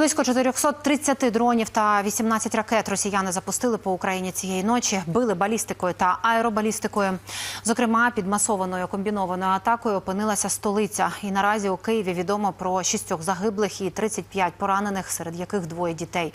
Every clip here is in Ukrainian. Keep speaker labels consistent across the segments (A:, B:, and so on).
A: Близько 430 дронів та 18 ракет росіяни запустили по Україні цієї ночі. Били балістикою та аеробалістикою. Зокрема, під масованою комбінованою атакою опинилася столиця. І наразі у Києві відомо про шістьох загиблих і 35 поранених, серед яких двоє дітей.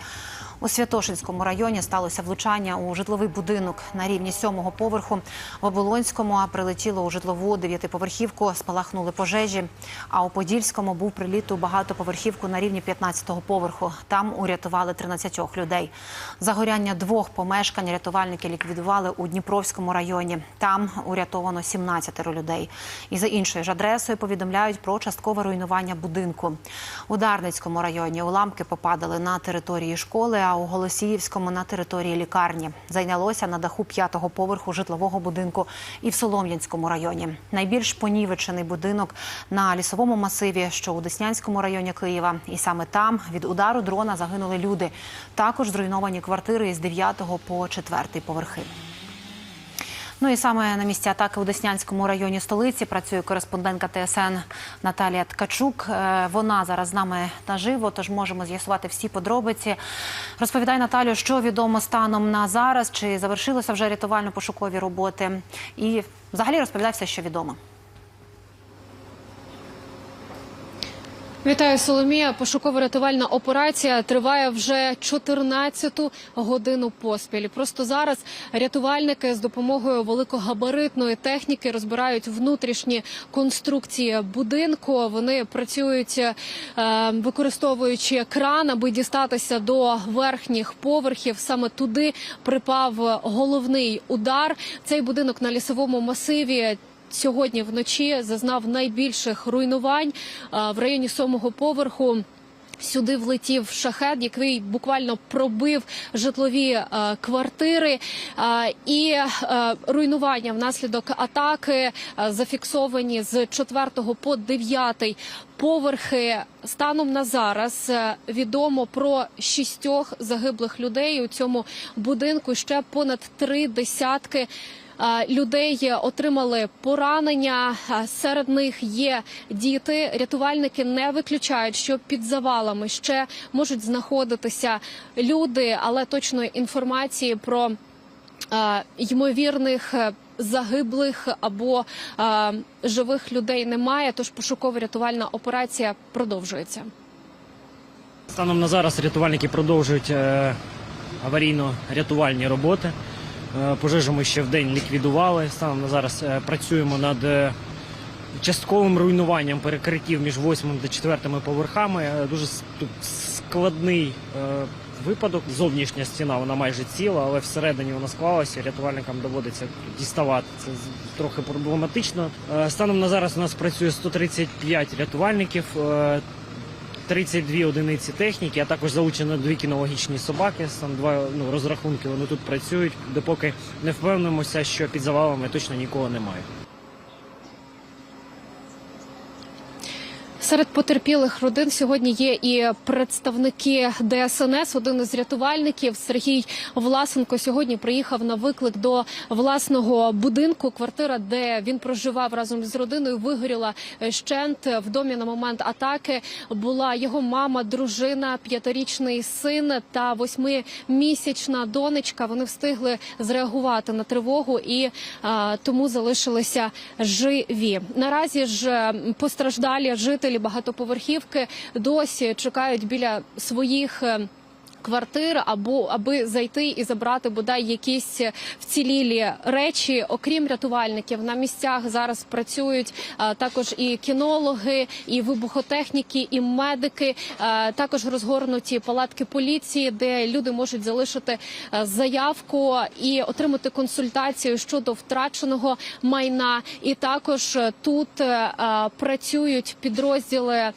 A: У Святошинському районі сталося влучання у житловий будинок на рівні сьомого поверху. В Оболонському прилетіло у житлову дев'ятиповерхівку, спалахнули пожежі. А у Подільському був приліт у багатоповерхівку на рівні 15-го поверху. Там урятували 13 людей. Загоряння двох помешкань рятувальники ліквідували у Дніпровському районі. Там урятовано 17 людей. І за іншою ж адресою повідомляють про часткове руйнування будинку. У Дарницькому районі уламки попадали на території школи, а у Голосіївському на території лікарні. Зайнялося на даху п'ятого поверху житлового будинку і в Солом'янському районі. Найбільш понівечений будинок на лісовому масиві, що у Деснянському районі Києва. І саме там від удару дрона загинули люди. Також зруйновані квартири із 9 по 4 поверхи. Ну і саме на місці атаки у Деснянському районі столиці працює кореспондентка ТСН Наталія Ткачук. Е, Вона зараз з нами наживо, тож можемо з'ясувати всі подробиці. Розповідай Наталю, що відомо станом на зараз, чи завершилися вже рятувально-пошукові роботи, і взагалі розповідай все, що відомо.
B: Вітаю, Соломія. Пошуково-рятувальна операція триває вже 14-ту годину поспіль. Просто зараз рятувальники з допомогою великогабаритної техніки розбирають внутрішні конструкції будинку. Вони працюють е, використовуючи кран, аби дістатися до верхніх поверхів. Саме туди припав головний удар. Цей будинок на лісовому масиві. Сьогодні вночі зазнав найбільших руйнувань в районі сьомого поверху. Сюди влетів шахет, який буквально пробив житлові е, квартири, Е, і е, руйнування внаслідок атаки е, зафіксовані з 4 по 9 поверхи. Станом на зараз відомо про шістьох загиблих людей у цьому будинку. Ще понад три десятки. Людей отримали поранення. Серед них є діти. Рятувальники не виключають, що під завалами ще можуть знаходитися люди, але точної інформації про ймовірних е, загиблих або живих людей немає. Тож пошуково-рятувальна операція продовжується.
C: Станом на зараз рятувальники продовжують е, аварійно-рятувальні роботи. Е, Пожежу ми ще в день ліквідували. Станом на зараз е, працюємо над е, частковим руйнуванням перекриттів між 8 та 4 поверхами. Дуже складний випадок. Зовнішня стіна вона майже ціла, але всередині вона склалася. Рятувальникам доводиться діставати. Це трохи проблематично. Станом на зараз у нас працює 135 рятувальників. Е, 32 одиниці техніки, а також залучено дві кінологічні собаки. Там два ну, розрахунки вони тут працюють, допоки не впевнимося, що під завалами точно нікого немає.
B: Серед потерпілих родин сьогодні є і представники ДСНС. Один із рятувальників Сергій Власенко сьогодні приїхав на виклик до власного будинку. Квартира, де він проживав разом з родиною, вигоріла щент. В домі на момент атаки була його мама, дружина, п'ятирічний син та восьмимісячна донечка. Вони встигли зреагувати на тривогу і а, тому залишилися живі. Наразі ж постраждалі жителі багатоповерхівки досі чекають біля своїх. Е, Квартир або аби зайти і забрати бодай якісь вцілілі речі, окрім рятувальників, на місцях зараз працюють а, також і кінологи, і вибухотехніки, і медики. А, також розгорнуті палатки поліції, де люди можуть залишити е, заявку і отримати консультацію щодо втраченого майна. І також е, тут е, е, працюють підрозділи е,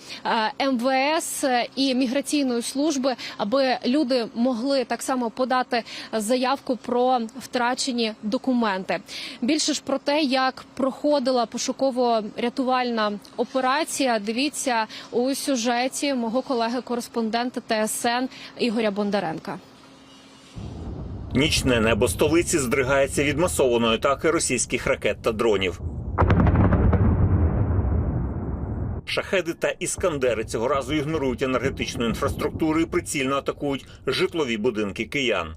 B: МВС і міграційної служби, аби люди могли так само подати заявку про втрачені документи. Більше ж про те, як проходила пошуково-рятувальна операція, дивіться у сюжеті мого колеги-кореспондента ТСН Ігоря Бондаренка.
D: Нічне небо столиці здригається від масованої атаки російських ракет та дронів. Шахеди та іскандери цього разу ігнорують енергетичну інфраструктуру і прицільно атакують житлові будинки киян.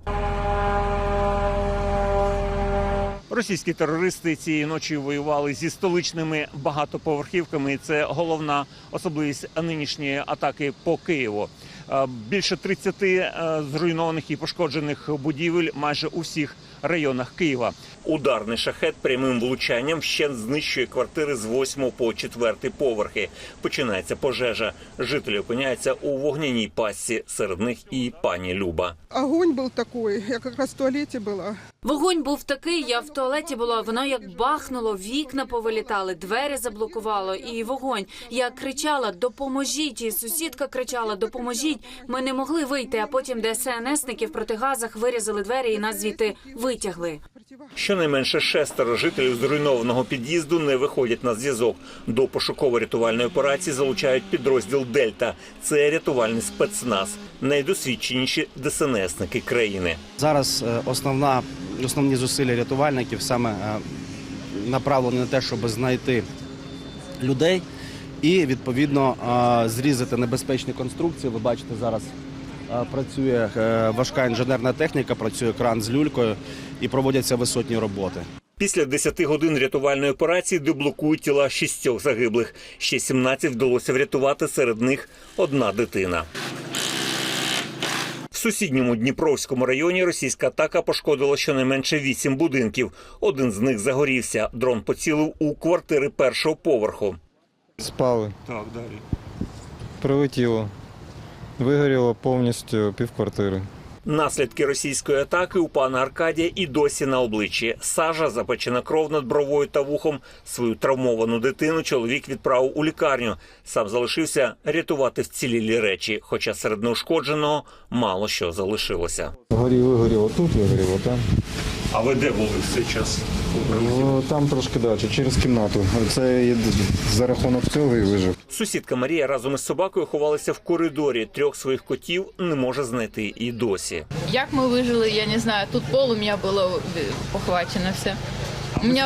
D: Російські терористи цієї ночі воювали зі столичними багатоповерхівками. Це головна особливість нинішньої атаки по Києву. Е, Більше 30 е, зруйнованих і пошкоджених будівель майже у всіх районах Києва. Ударний шахет прямим влучанням ще знищує квартири з 8 по 4 поверхи. Починається пожежа. Жителі опиняються у вогняній пастці. Серед них і пані Люба.
E: Огонь был такой, я как раз в туалете была.
F: Вогонь був такий. Я в туалеті була. Воно як бахнуло, вікна повилітали, двері заблокувало, і вогонь. Я кричала: допоможіть! І сусідка кричала: Допоможіть! Ми не могли вийти. А потім ДСНСники в протигазах вирізали двері і нас звідти витягли.
D: Щонайменше шестеро жителів зруйнованого під'їзду не виходять на зв'язок. До пошуково-рятувальної операції залучають підрозділ Дельта. Це рятувальний спецназ, найдосвідченіші ДСНСники країни.
G: Зараз е, основна, основні зусилля рятувальників саме е, направлені на те, щоб знайти людей і відповідно зрізати небезпечні конструкції. Ви бачите, зараз працює е, важка інженерна техніка, працює кран з люлькою і проводяться висотні роботи.
D: Після 10 годин рятувальної операції деблокують тіла шістьох загиблих. Ще 17 вдалося врятувати. Серед них одна дитина. В сусідньому Дніпровському районі російська атака пошкодила щонайменше вісім будинків. Один з них загорівся. Дрон поцілив у квартири першого поверху.
H: Спали,
D: Так, далі.
H: прилетіло. Вигоріло повністю півквартири.
D: Наслідки російської атаки у пана Аркадія і досі на обличчі. Сажа, запечена кров над бровою та вухом. Свою травмовану дитину чоловік відправив у лікарню. Сам залишився рятувати вцілілі речі, хоча серед неушкодженого мало що залишилося.
H: Горіло, вигоріло тут, вигоріло там.
D: А ви де були в цей час?
H: О, Там трошки далі, через кімнату. Це я за рахунок цього і вижив.
D: Сусідка Марія разом із собакою ховалася в коридорі. Трьох своїх котів не може знайти і досі.
I: Як ми вижили, я не знаю. Тут полум'я було е, похвачено все. У мене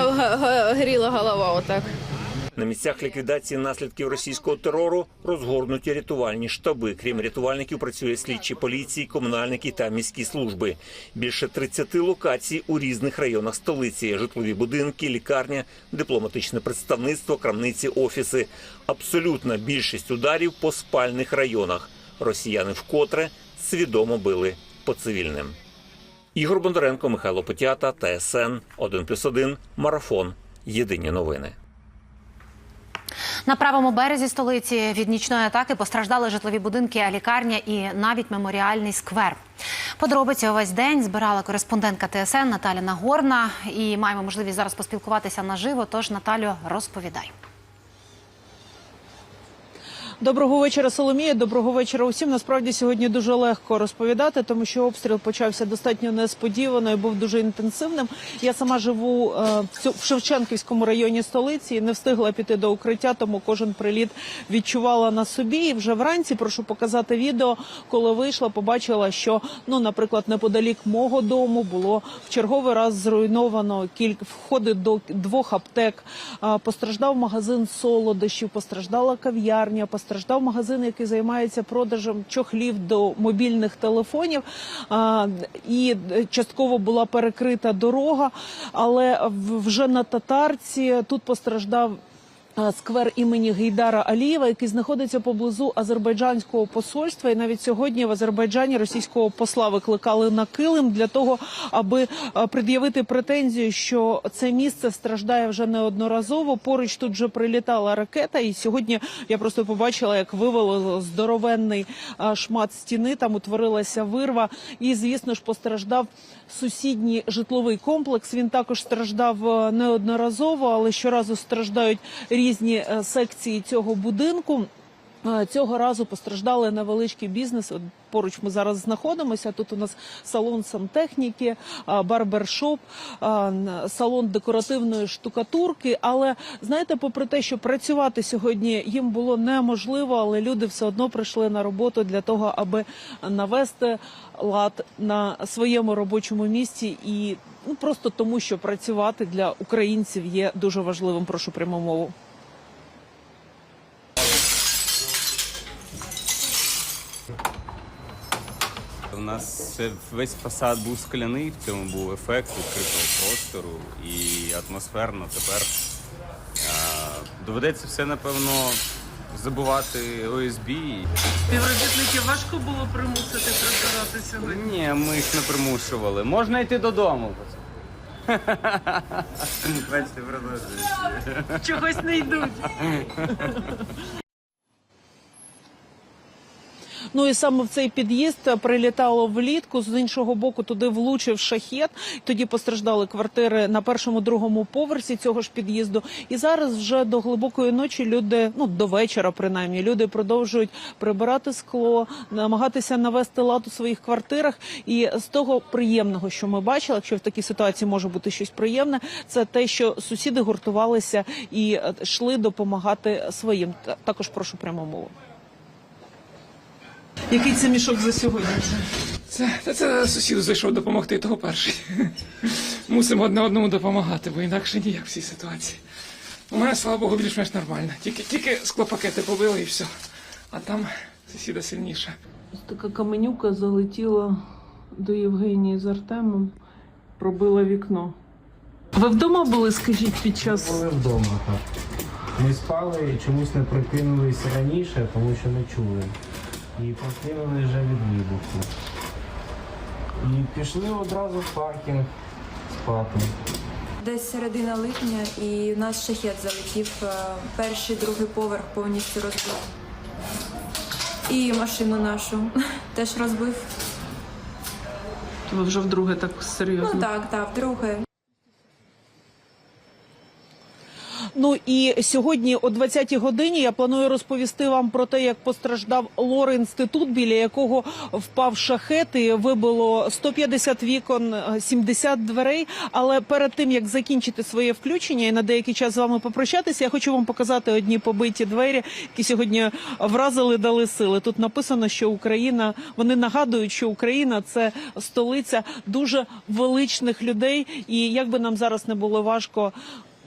I: горіла голова отак.
D: На місцях ліквідації наслідків російського терору розгорнуті рятувальні штаби. Крім рятувальників, працює слідчі поліції, комунальники та міські служби. Більше 30 локацій у різних районах столиці: житлові будинки, лікарня, дипломатичне представництво, крамниці, офіси. Абсолютна більшість ударів по спальних районах. Росіяни вкотре свідомо били по цивільним. Ігор Бондаренко, Михайло Потята, ТСН 1+,1, Марафон. Єдині новини.
A: На правому березі столиці від нічної атаки постраждали житлові будинки, лікарня і навіть меморіальний сквер. Подробиці увесь день збирала кореспондентка ТСН Наталя Нагорна. І маємо можливість зараз поспілкуватися наживо. Тож Наталю, розповідай.
J: Доброго вечора, Соломія. Доброго вечора усім. Насправді сьогодні дуже легко розповідати, тому що обстріл почався достатньо несподівано і був дуже інтенсивним. Я сама живу е, в Шевченківському районі столиці і не встигла піти до укриття, тому кожен приліт відчувала на собі. І вже вранці прошу показати відео. Коли вийшла, побачила, що ну, наприклад, неподалік мого дому було в черговий раз зруйновано кілька входи до двох аптек. А, Постраждав магазин солодощів, постраждала кав'ярня, постраждав магазин, який займається продажем чохлів до мобільних телефонів. І частково була перекрита дорога, але вже на татарці тут постраждав. Сквер імені Гейдара Алієва, який знаходиться поблизу азербайджанського посольства, і навіть сьогодні в Азербайджані російського посла викликали на килим для того, аби пред'явити претензію, що це місце страждає вже неодноразово. Поруч тут вже прилітала ракета, і сьогодні я просто побачила, як вивело здоровенний шмат стіни. Там утворилася вирва, і звісно ж постраждав сусідній житловий комплекс. Він також страждав е, неодноразово, але щоразу страждають різні е, секції цього будинку. Е, Цього разу постраждали невеличкий бізнес. Поруч ми зараз знаходимося. Тут у нас салон сантехніки, барбершоп, салон декоративної штукатурки. Але знаєте, попри те, що працювати сьогодні їм було неможливо, але люди все одно прийшли на роботу для того, аби навести лад на своєму робочому місці і ну просто тому, що працювати для українців є дуже важливим. Прошу пряму мову.
K: Нас весь фасад був скляний, в цьому був ефект відкритого простору і атмосферно. Тепер а, доведеться все, напевно, забувати ОСБ.
J: Співробітників важко було примусити прибирати сьогодні.
K: Ні, ми їх не примушували. Можна йти додому. Бачите, продовжується.
J: Чогось не йдуть. Ну і саме в цей під'їзд прилітало влітку. З іншого боку туди влучив шахет. Тоді постраждали квартири на першому другому поверсі цього ж під'їзду. І зараз вже до глибокої ночі люди, ну до вечора, принаймні, люди продовжують прибирати скло, намагатися навести лад у своїх квартирах. І з того приємного, що ми бачили, якщо в такій ситуації може бути щось приємне, це те, що сусіди гуртувалися і е, йшли допомагати своїм. Також прошу прямо мову. Який це мішок за сьогодні?
L: Це, та це сусід зайшов допомогти, того перший. Мусимо одне одному допомагати, бо інакше ніяк в цій ситуації. У мене, слава Богу, більш-менш нормально. Тільки, тільки склопакети побили і все. А там сусіда сильніше.
J: Така каменюка залетіла до Євгенії з Артемом, пробила вікно. Ви вдома були, скажіть, під час
M: Були вдома, так. Ми спали і чомусь не прокинулись раніше, тому що не чули. І прокинули вже від вибуху. І пішли одразу в паркінг спати.
N: Десь середина липня і в нас шахет залетів. е, Перший, другий поверх повністю розбив. І машину нашу теж розбив.
J: ви вже вдруге так серйозно?
N: Ну так, так, вдруге.
J: Ну і сьогодні о 20-й годині я планую розповісти вам про те, як постраждав лор інститут, біля якого впав шахет і вибило 150 вікон, е, 70 дверей. Але перед тим як закінчити своє включення і на деякий час з вами попрощатися, я хочу вам показати одні побиті двері, які сьогодні вразили, дали сили. Тут написано, що Україна вони нагадують, що Україна це столиця дуже величних людей. І як би нам зараз не було важко.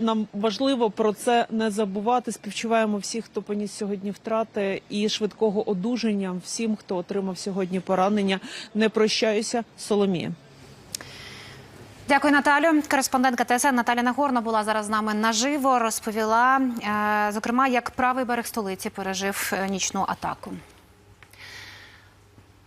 J: Нам важливо про це не забувати. Співчуваємо всіх, хто поніс сьогодні втрати, і швидкого одужання всім, хто отримав сьогодні поранення. Не прощаюся, Соломія.
A: Дякую, Наталю. Кореспондентка ТСН Наталя Нагорна була зараз з нами наживо. Розповіла, е, зокрема, як правий берег столиці пережив е, нічну атаку.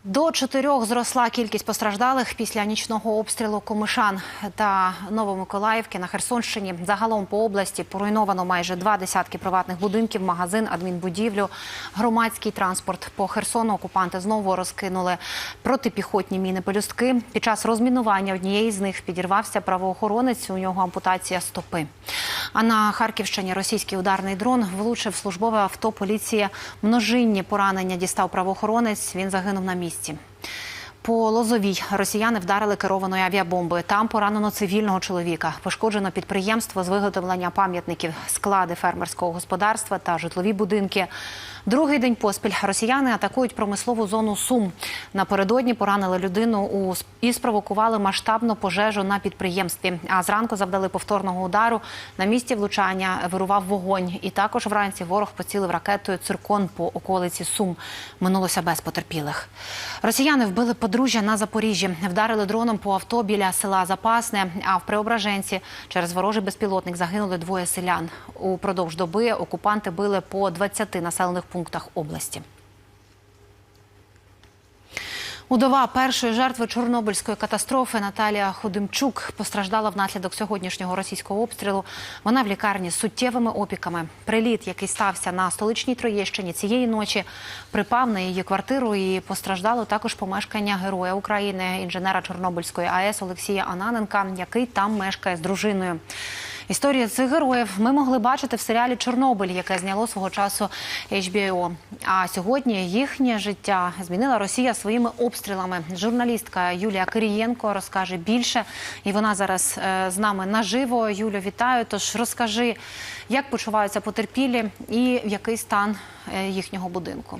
A: До чотирьох зросла кількість постраждалих після нічного обстрілу Комишан та Новомиколаївки на Херсонщині. Загалом по області поруйновано майже два десятки приватних будинків, магазин, адмінбудівлю, громадський транспорт. По Херсону окупанти знову розкинули протипіхотні міни пелюстки. Під час розмінування однієї з них підірвався правоохоронець. У нього ампутація стопи. А на Харківщині російський ударний дрон влучив службове авто поліції. Множинні поранення дістав правоохоронець. Він загинув на місці. По Лозовій росіяни вдарили керованою авіабомбою. Там поранено цивільного чоловіка. Пошкоджено підприємство з виготовлення пам'ятників, склади фермерського господарства та житлові будинки. Другий день поспіль росіяни атакують промислову зону Сум. Напередодні поранили людину у і спровокували масштабну пожежу на підприємстві. А зранку завдали повторного удару. На місці влучання вирував вогонь. І також вранці ворог поцілив ракетою циркон по околиці Сум. Минулося без потерпілих. Росіяни вбили подружжя на Запоріжжі, вдарили дроном по авто біля села Запасне. А в Преображенці через ворожий безпілотник загинули двоє селян. Упродовж доби окупанти били по 20 населених пунктах області. Удова першої жертви Чорнобильської катастрофи Наталія Ходимчук постраждала внаслідок сьогоднішнього російського обстрілу. Вона в лікарні з суттєвими опіками. Приліт, який стався на столичній Троєщині цієї ночі, припав на її квартиру і постраждало також помешкання героя України, інженера Чорнобильської АЕС Олексія Ананенка, який там мешкає з дружиною. Історії цих героїв ми могли бачити в серіалі Чорнобиль, яке зняло свого часу HBO. А сьогодні їхнє життя змінила Росія своїми обстрілами. Журналістка Юлія Кирієнко розкаже більше, і вона зараз е, з нами наживо. Юлю, вітаю. Тож розкажи, як почуваються потерпілі і який стан е, їхнього будинку.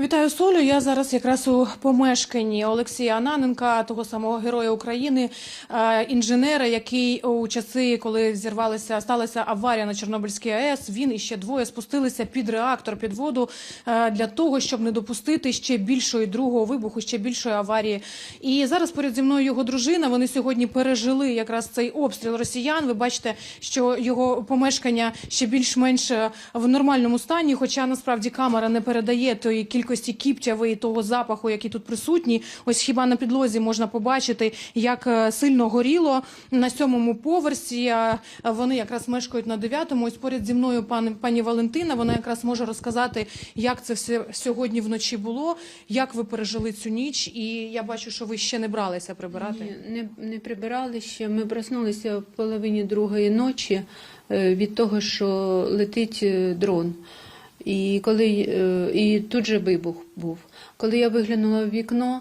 O: Вітаю Солю. Я зараз якраз у помешканні Олексія Ананенка, того самого героя України, е, інженера, який у часи, коли зірвалася, сталася аварія на Чорнобильській АЕС, він і ще двоє спустилися під реактор під воду е, для того, щоб не допустити ще більшої другого вибуху, ще більшої аварії. І зараз поряд зі мною його дружина. Вони сьогодні пережили якраз цей обстріл росіян. Ви бачите, що його помешкання ще більш-менш е, в нормальному стані, хоча насправді камера не передає тої кількості кіптяви і того запаху, який тут присутній. Ось хіба на підлозі можна побачити, як е, сильно горіло на сьомому поверсі. Вони якраз мешкають на дев'ятому. Ось поряд зі мною пан пані Валентина. Вона якраз може розказати, як це все сьогодні вночі було, як ви пережили цю ніч. І я бачу, що ви ще не бралися прибирати.
P: Ні, не, не прибирали ще. Ми проснулися в половині другої ночі е, від того, що летить е, дрон. І, коли, е, і тут же вибух був. Коли я виглянула в вікно,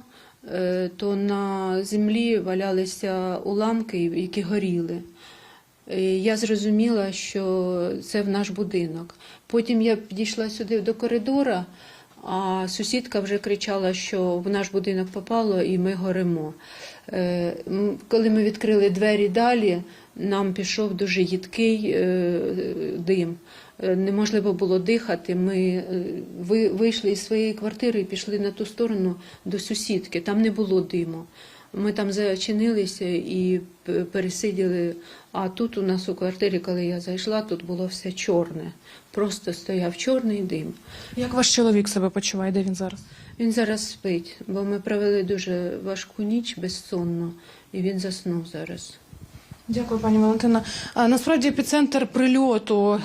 P: е, то на землі валялися уламки, які горіли. Е, Я зрозуміла, що це в наш будинок. Потім я підійшла сюди до коридора, а сусідка вже кричала, що в наш будинок попало і ми горимо. Коли ми відкрили двері далі, нам пішов дуже їдкий дим. Е, Неможливо було дихати. Ми е, ви- вийшли із своєї квартири і пішли на ту сторону до сусідки. Там не було диму. Ми там зачинилися і пересиділи. А тут у нас у квартирі, коли я зайшла, тут було все чорне. Просто стояв чорний дим.
O: Як ваш чоловік себе почуває? Де він зараз?
P: Він зараз спить, бо ми провели дуже важку ніч безсонно, і він заснув зараз.
O: Дякую, пані Валентина. Насправді епіцентр прильоту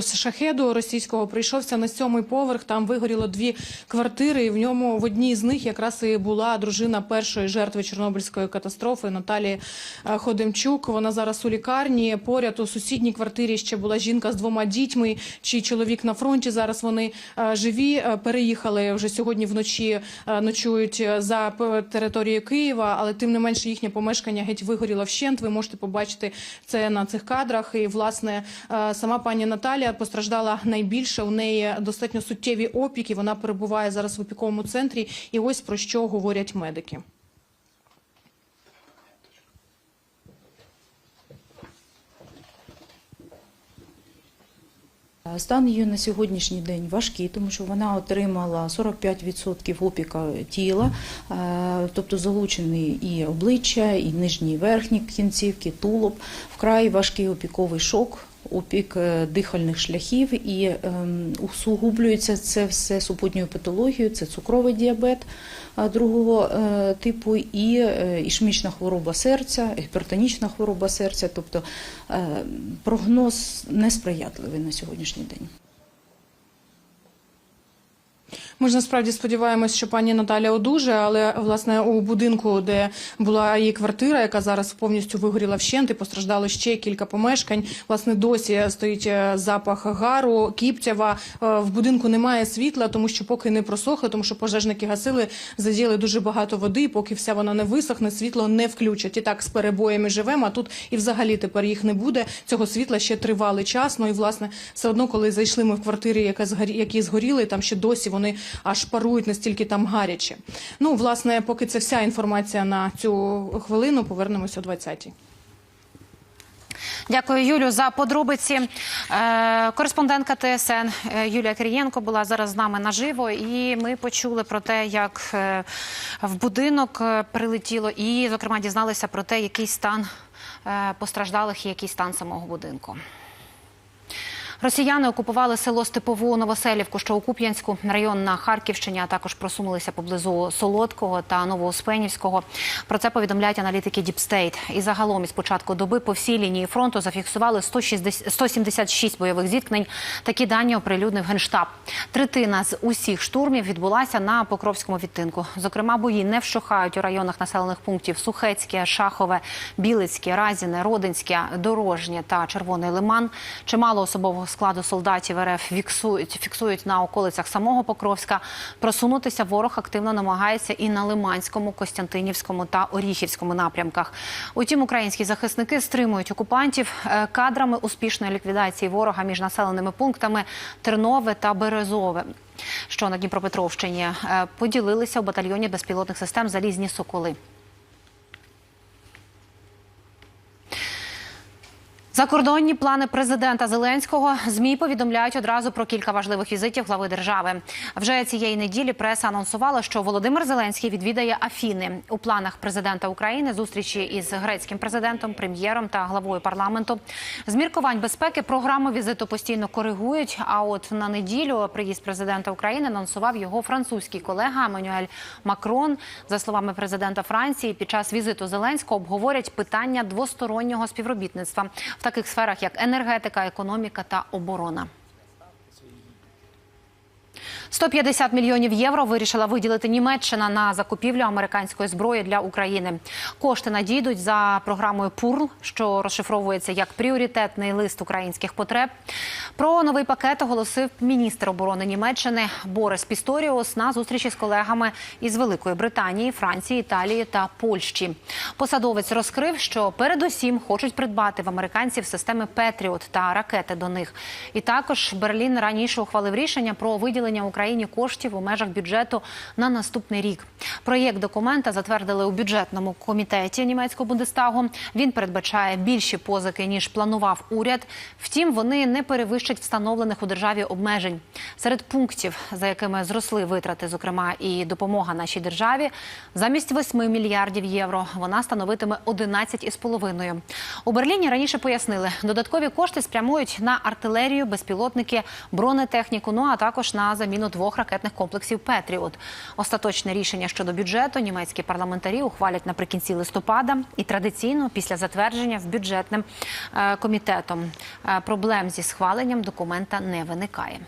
O: з шахеду російського прийшовся на сьомий поверх. Там вигоріло дві квартири. І в ньому в одній з них якраз і була дружина першої жертви Чорнобильської катастрофи Наталії Ходимчук. Вона зараз у лікарні. Поряд у сусідній квартирі ще була жінка з двома дітьми, чий чоловік на фронті. Зараз вони живі. Переїхали вже сьогодні вночі. Ночують за територією Києва, але тим не менше їхнє помешкання геть вигоріло вщент. Ви можете побачити це на цих кадрах. І власне е, сама пані Наталія постраждала найбільше. У неї достатньо суттєві опіки. Вона перебуває зараз в опіковому центрі. І ось про що говорять медики.
Q: Стан її на сьогоднішній день важкий, тому що вона отримала 45% опіка тіла, е, тобто залучені і обличчя, і нижні і верхні кінцівки, тулуб, вкрай важкий опіковий шок. Опік е, дихальних шляхів і ем, усугублюється це все супутньою патологією, це цукровий діабет е, другого е, типу і ішмічна хвороба серця, гіпертонічна хвороба серця. Тобто прогноз несприятливий на сьогоднішній день.
O: Ми ж насправді сподіваємось, що пані Наталя одужає, але власне у будинку, де була її квартира, яка зараз повністю вигоріла вщент і постраждало ще кілька помешкань. Власне, досі стоїть е, запах гару, кіптява. Е, В будинку немає світла, тому що поки не просохли, тому що пожежники гасили, задіяли дуже багато води. Поки вся вона не висохне, світло не включать. І так з перебоями живемо. А тут і взагалі тепер їх не буде. Цього світла ще тривалий час. Ну і власне все одно, коли зайшли ми в квартирі, яка згорі, які згоріли, там ще досі вони аж парують настільки там гаряче. Ну, власне, поки це вся інформація на цю хвилину, повернемося о 20-й.
A: Дякую, Юлю, за подробиці. Е, кореспондентка ТСН е, Юлія Кирієнко була зараз з нами наживо, і ми почули про те, як е, в будинок прилетіло, і, зокрема, дізналися про те, який стан постраждалих і який стан самого будинку. Росіяни окупували село Степову Новоселівку, що у Куп'янську, район на Харківщині, а також просунулися поблизу Солодкого та Новоуспенівського. Про це повідомляють аналітики Діпстейт. І загалом із початку доби по всій лінії фронту зафіксували 160 176 бойових зіткнень. Такі дані оприлюднив Генштаб. Третина з усіх штурмів відбулася на Покровському відтинку. Зокрема, бої не вщухають у районах населених пунктів Сухецьке, Шахове, Білицьке, Разіне, Родинське, Дорожнє та Червоний Лиман. Чимало особового складу солдатів РФ фіксують, фіксують на околицях самого Покровська. Просунутися ворог активно намагається і на Лиманському, Костянтинівському та Оріхівському напрямках. Утім, українські захисники стримують окупантів е, кадрами успішної ліквідації ворога між населеними пунктами Тернове та Березове. що на Дніпропетровщині е, поділилися у батальйоні безпілотних систем залізні соколи. Закордонні плани президента Зеленського змі повідомляють одразу про кілька важливих візитів глави держави. Вже цієї неділі преса анонсувала, що Володимир Зеленський відвідає Афіни у планах президента України зустрічі із грецьким президентом, прем'єром та главою парламенту. З міркувань безпеки програму візиту постійно коригують. А от на неділю приїзд президента України анонсував його французький колега Еммануель Макрон. За словами президента Франції, під час візиту Зеленського обговорять питання двостороннього співробітництва в таких сферах, як енергетика, економіка та оборона. 150 мільйонів євро вирішила виділити Німеччина на закупівлю американської зброї для України. Кошти надійдуть за програмою ПУРЛ, що розшифровується як пріоритетний лист українських потреб. Про новий пакет оголосив міністр оборони Німеччини Борис Пісторіус на зустрічі з колегами із Великої Британії, Франції, Італії та Польщі. Посадовець розкрив, що передусім хочуть придбати в американців системи Петріот та ракети до них. І також Берлін раніше ухвалив рішення про виділення Україні коштів у межах бюджету на наступний рік. Проєкт документа затвердили у бюджетному комітеті німецького Бундестагу. Він передбачає більші позики ніж планував уряд. Втім, вони не перевищать встановлених у державі обмежень. Серед пунктів, за якими зросли витрати, зокрема і допомога нашій державі, замість 8 мільярдів євро вона становитиме 11,5. У Берліні раніше пояснили, додаткові кошти спрямують на артилерію, безпілотники, бронетехніку, ну а також на заміну двох ракетних комплексів Петріот. Остаточне рішення щодо бюджету німецькі парламентарі ухвалять наприкінці листопада і традиційно після затвердження в бюджетним е, комітетом. Е, Проблем зі схваленням документа не виникає.